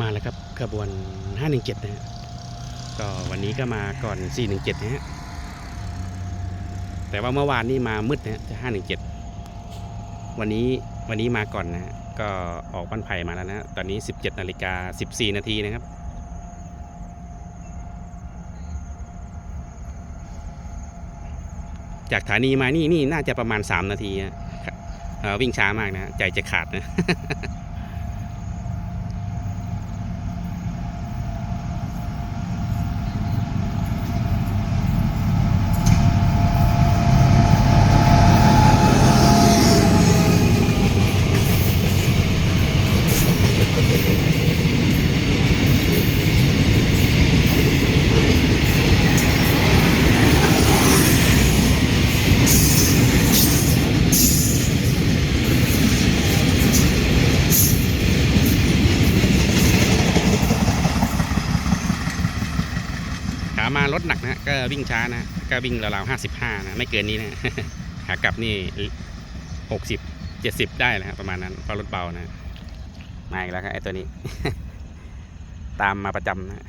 มาแล้วครับขบวน 517 นะฮะก็วันนี้ก็มาก่อน 417 นะฮะ แต่ว่าเมื่อวานนี่มามืดนะฮะจะ517 วันนี้วันนี้มาก่อนนะฮะ ก็ออกบ้านไผ่มาแล้วนะฮะ ตอนนี้ 17นาฬิกา14 นาทีนะครับจากสถานีมานี่นี่น่าจะประมาณ 3 นาทีฮะวิ่งช้ามากนะ ใจจะขาดนะามารถหนักนะฮะก็วิ่งช้านะก็วิ่งราวๆห้าสิบห้านะไม่เกินนี้นะขากลับนี่หกสิบเจ็ดสิบได้นะประมาณนั้นเพราะรถเบานะมาอีกแล้วครับไอ้ตัวนี้ ตามมาประจำนะ